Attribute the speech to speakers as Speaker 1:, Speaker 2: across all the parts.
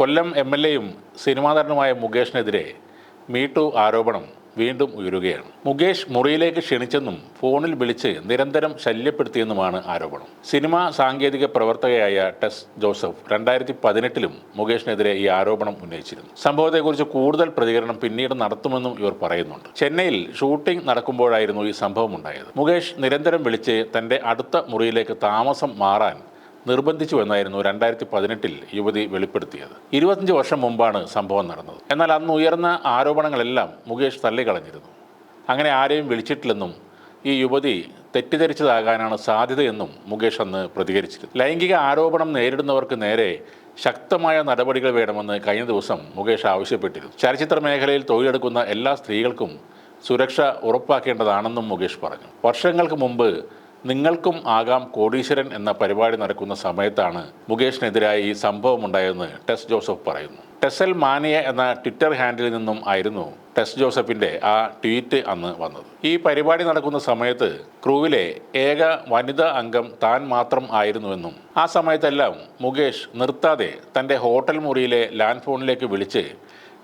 Speaker 1: കൊല്ലം M L എയും സിനിമാ നടനുമായ മുകേഷിനെതിരെ മീട്ടു ആരോപണം വീണ്ടും ഉയരുകയാണ്. മുകേഷ് മുറിയിലേക്ക് ക്ഷണിച്ചെന്നും ഫോണിൽ വിളിച്ച് നിരന്തരം ശല്യപ്പെടുത്തിയെന്നുമാണ് ആരോപണം. സിനിമാ സാങ്കേതിക പ്രവർത്തകയായ ടെസ് ജോസഫ് രണ്ടായിരത്തി പതിനെട്ടിലും മുകേഷിനെതിരെ ഈ ആരോപണം ഉന്നയിച്ചിരുന്നു. സംഭവത്തെക്കുറിച്ച് കൂടുതൽ പ്രതികരണം പിന്നീട് നടത്തുമെന്നും ഇവർ പറയുന്നുണ്ട്. ചെന്നൈയിൽ ഷൂട്ടിംഗ് നടക്കുമ്പോഴായിരുന്നു ഈ സംഭവം ഉണ്ടായത്. മുകേഷ് നിരന്തരം വിളിച്ച് തന്റെ അടുത്ത മുറിയിലേക്ക് താമസം മാറാൻ നിർബന്ധിച്ചു എന്നായിരുന്നു രണ്ടായിരത്തി പതിനെട്ടിൽ യുവതി വെളിപ്പെടുത്തിയത്. ഇരുപത്തഞ്ച് വർഷം മുമ്പാണ് സംഭവം നടന്നത്. എന്നാൽ അന്ന് ഉയർന്ന ആരോപണങ്ങളെല്ലാം മുകേഷ് തള്ളിക്കളഞ്ഞിരുന്നു. അങ്ങനെ ആരെയും വിളിച്ചിട്ടില്ലെന്നും ഈ യുവതി തെറ്റിദ്ധരിച്ചതാകാനാണ് സാധ്യതയെന്നും മുകേഷ് അന്ന് പ്രതികരിച്ചിരുന്നു. ലൈംഗിക ആരോപണം നേരിടുന്നവർക്ക് നേരെ ശക്തമായ നടപടികൾ വേണമെന്ന് കഴിഞ്ഞ ദിവസം മുകേഷ് ആവശ്യപ്പെട്ടിരുന്നു. ചലച്ചിത്ര മേഖലയിൽ തൊഴിലെടുക്കുന്ന എല്ലാ സ്ത്രീകൾക്കും സുരക്ഷ ഉറപ്പാക്കേണ്ടതാണെന്നും മുകേഷ് പറഞ്ഞു. വർഷങ്ങൾക്ക് മുമ്പ് നിങ്ങൾക്കും ആകാം കോടീശ്വരൻ എന്ന പരിപാടി നടക്കുന്ന സമയത്താണ് മുകേഷിനെതിരായി ഈ സംഭവം ഉണ്ടായതെന്ന് ടെസ് ജോസഫ് പറയുന്നു. ടെസൽ മാനിയ എന്ന ട്വിറ്റർ ഹാൻഡിലിൽ നിന്നും ആയിരുന്നു ടെസ് ജോസഫിന്റെ ആ ട്വീറ്റ് അന്ന് വന്നത്. ഈ പരിപാടി നടക്കുന്ന സമയത്ത് ക്രൂവിലെ ഏക വനിതാ അംഗം താൻ മാത്രം ആയിരുന്നുവെന്നും ആ സമയത്തെല്ലാം മുകേഷ് നിർത്താതെ തന്റെ ഹോട്ടൽ മുറിയിലെ ലാൻഡ് ഫോണിലേക്ക് വിളിച്ച്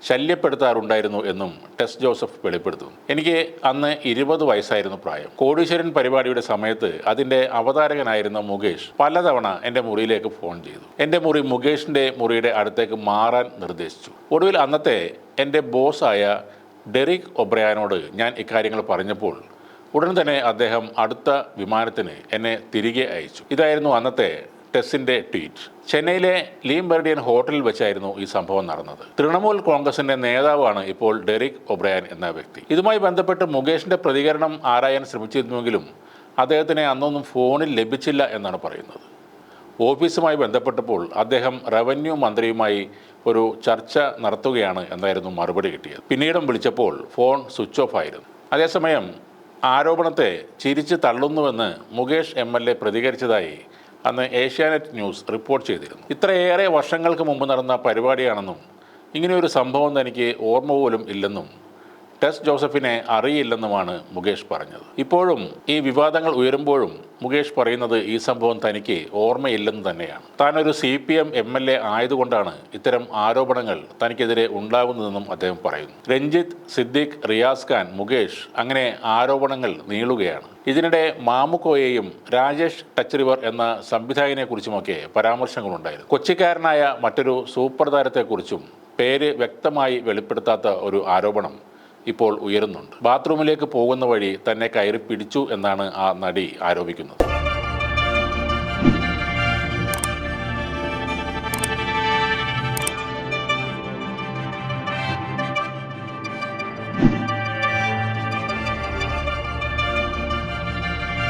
Speaker 1: ശല്യപ്പെടുത്താറുണ്ടായിരുന്നു എന്നും ടെസ് ജോസഫ് വെളിപ്പെടുത്തുന്നു. എനിക്ക് അന്ന് ഇരുപത് വയസ്സായിരുന്നു പ്രായം. കോടീശ്വരൻ പരിപാടിയുടെ സമയത്ത് അതിന്റെ അവതാരകനായിരുന്ന മുകേഷ് പലതവണ എന്റെ മുറിയിലേക്ക് ഫോൺ ചെയ്തു. എന്റെ മുറി മുകേഷിന്റെ മുറിയുടെ അടുത്തേക്ക് മാറാൻ നിർദ്ദേശിച്ചു. ഒടുവിൽ അന്നത്തെ എന്റെ ബോസായ ഡെറിക് ഒബ്രയാനോട് ഞാൻ ഇക്കാര്യങ്ങൾ പറഞ്ഞപ്പോൾ ഉടൻ തന്നെ അദ്ദേഹം അടുത്ത വിമാനത്തിന് എന്നെ തിരികെ അയച്ചു. ഇതായിരുന്നു അന്നത്തെ ടെസ്സിന്റെ ട്വീറ്റ്. ചെന്നൈയിലെ ലീം ബെർഡിയൻ ഹോട്ടലിൽ വെച്ചായിരുന്നു ഈ സംഭവം നടന്നത്. തൃണമൂൽ കോൺഗ്രസിന്റെ നേതാവാണ് ഇപ്പോൾ ഡെറിക് ഒബ്രയാൻ എന്ന വ്യക്തി. ഇതുമായി ബന്ധപ്പെട്ട് മുകേഷിന്റെ പ്രതികരണം ആരായാൻ ശ്രമിച്ചിരുന്നുവെങ്കിലും അദ്ദേഹത്തിന് അന്നൊന്നും ഫോണിൽ ലഭിച്ചില്ല എന്നാണ് പറയുന്നത്. ഓഫീസുമായി ബന്ധപ്പെട്ടപ്പോൾ അദ്ദേഹം റവന്യൂ മന്ത്രിയുമായി ഒരു ചർച്ച നടത്തുകയാണ് എന്നായിരുന്നു മറുപടി കിട്ടിയത്. പിന്നീടും വിളിച്ചപ്പോൾ ഫോൺ സ്വിച്ച് ഓഫ് ആയിരുന്നു. അതേസമയം ആരോപണത്തെ ചിരിച്ച് തള്ളുന്നുവെന്ന് മുകേഷ് എം എൽ എ പ്രതികരിച്ചതായി അന്ന് ഏഷ്യാനെറ്റ് ന്യൂസ് റിപ്പോർട്ട് ചെയ്തിരുന്നു. ഇത്രയേറെ വർഷങ്ങൾക്ക് മുമ്പ് നടന്ന പരിപാടിയാണെന്നും ഇങ്ങനെയൊരു സംഭവം തനിക്ക് ഓർമ്മ പോലും ഇല്ലെന്നും ടെസ് ജോസഫിനെ അറിയില്ലെന്നുമാണ് മുകേഷ് പറഞ്ഞത്. ഇപ്പോഴും ഈ വിവാദങ്ങൾ ഉയരുമ്പോഴും മുകേഷ് പറയുന്നത് ഈ സംഭവം തനിക്ക് ഓർമ്മയില്ലെന്ന് തന്നെയാണ്. താനൊരു C P M M L A ആയതുകൊണ്ടാണ് ഇത്തരം ആരോപണങ്ങൾ തനിക്കെതിരെ ഉണ്ടാകുന്നതെന്നും അദ്ദേഹം പറയുന്നു. രഞ്ജിത്ത് സിദ്ദിഖ് റിയാസ് ഖാൻ മുകേഷ് അങ്ങനെ ആരോപണങ്ങൾ നീളുകയാണ്. ഇതിനിടെ മാമുക്കോയെയും രാജേഷ് ടച്ച് റിവർ എന്ന സംവിധായകനെക്കുറിച്ചുമൊക്കെ പരാമർശങ്ങളുണ്ടായിരുന്നു. കൊച്ചിക്കാരനായ മറ്റൊരു സൂപ്പർ താരത്തെക്കുറിച്ചും പേര് വ്യക്തമായി വെളിപ്പെടുത്താത്ത ഒരു ആരോപണം ഇപ്പോൾ ഉയരുന്നുണ്ട്. ബാത്റൂമിലേക്ക് പോകുന്ന വഴി തന്നെ കയറി പിടിച്ചു എന്നാണ് ആ നടി ആരോപിക്കുന്നത്.